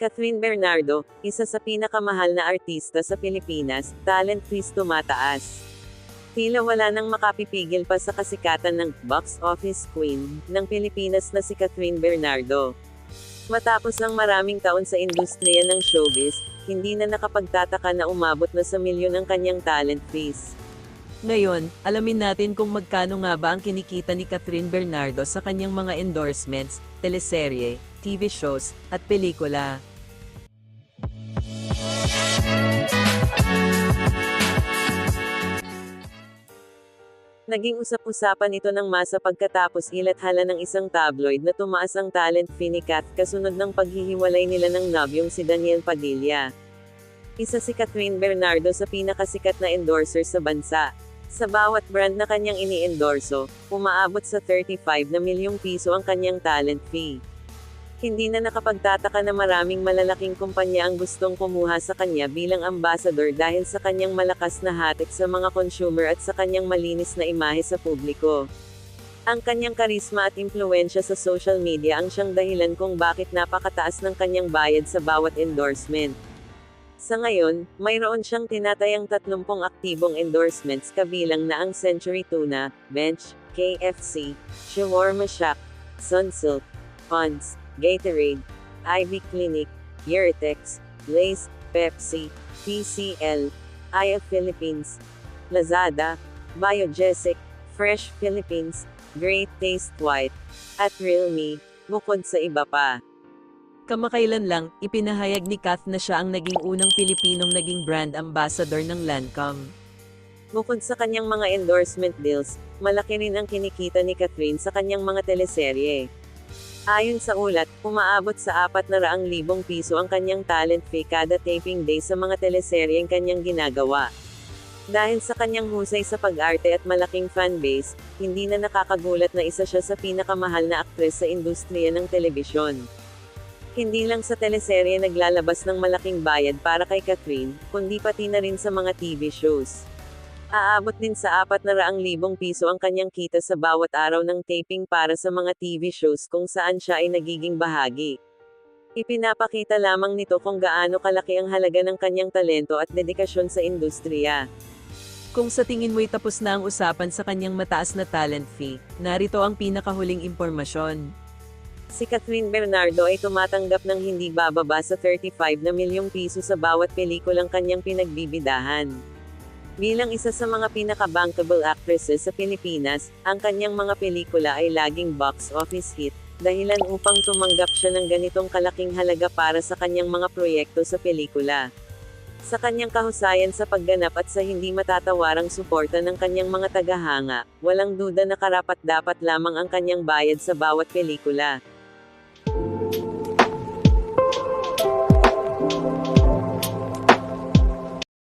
Catherine Bernardo, isa sa pinakamahal na artista sa Pilipinas, talent fees tumataas. Tila wala nang makapipigil pa sa kasikatan ng box office queen ng Pilipinas na si Catherine Bernardo. Matapos ang maraming taon sa industriya ng showbiz, hindi na nakapagtataka na umabot na sa milyon ang kanyang talent fees. Ngayon, alamin natin kung magkano nga ba ang kinikita ni Catherine Bernardo sa kanyang mga endorsements, teleserye, TV shows, at pelikula. Naging usap-usapan ito ng masa pagkatapos ilathala ng isang tabloid na tumaas ang talent fee ni Kath kasunod ng paghihiwalay nila ng nobyong si Daniel Padilla. Isa si Catherine Bernardo sa pinakasikat na endorser sa bansa. Sa bawat brand na kanyang ini-endorso, umaabot sa 35 na milyong piso ang kanyang talent fee. Hindi na nakapagtataka na maraming malalaking kumpanya ang gustong kumuha sa kanya bilang ambassador dahil sa kanyang malakas na hatik sa mga consumer at sa kanyang malinis na imahe sa publiko. Ang kanyang karisma at impluensya sa social media ang siyang dahilan kung bakit napakataas ng kanyang bayad sa bawat endorsement. Sa ngayon, mayroon siyang tinatayang 30 aktibong endorsements kabilang na ang Century Tuna, Bench, KFC, Shawarma Shack, Sunsilk, Ponds, Gatorade, Ivy Clinic, Uritex, Lace, Pepsi, PCL, Aya Philippines, Lazada, Biogesic, Fresh Philippines, Great Taste White, at Realme, bukod sa iba pa. Kamakailan lang, ipinahayag ni Kath na siya ang naging unang Pilipinong naging brand ambassador ng Lancome. Bukod sa kanyang mga endorsement deals, malaki rin ang kinikita ni Catherine sa kanyang mga teleserye. Ayon sa ulat, umaabot sa 400,000 piso ang kanyang talent fee kada taping day sa mga teleseryeng kanyang ginagawa. Dahil sa kanyang husay sa pag-arte at malaking fanbase, hindi na nakakagulat na isa siya sa pinakamahal na aktres sa industriya ng telebisyon. Hindi lang sa teleserye naglalabas ng malaking bayad para kay Catherine, kundi pati na rin sa mga TV shows. Aabot din sa 400,000 piso ang kanyang kita sa bawat araw ng taping para sa mga TV shows kung saan siya ay nagiging bahagi. Ipinapakita lamang nito kung gaano kalaki ang halaga ng kanyang talento at dedikasyon sa industriya. Kung sa tingin mo'y tapos na ang usapan sa kanyang mataas na talent fee, narito ang pinakahuling impormasyon. Si Catherine Bernardo ay tumatanggap ng hindi bababa sa 35 na milyong piso sa bawat pelikulang kanyang pinagbibidahan. Bilang isa sa mga pinaka-bankable actresses sa Pilipinas, ang kanyang mga pelikula ay laging box office hit, dahilan upang tumanggap siya ng ganitong kalaking halaga para sa kanyang mga proyekto sa pelikula. Sa kanyang kahusayan sa pagganap at sa hindi matatawarang suporta ng kanyang mga tagahanga, walang duda na karapat-dapat lamang ang kanyang bayad sa bawat pelikula. Thank you.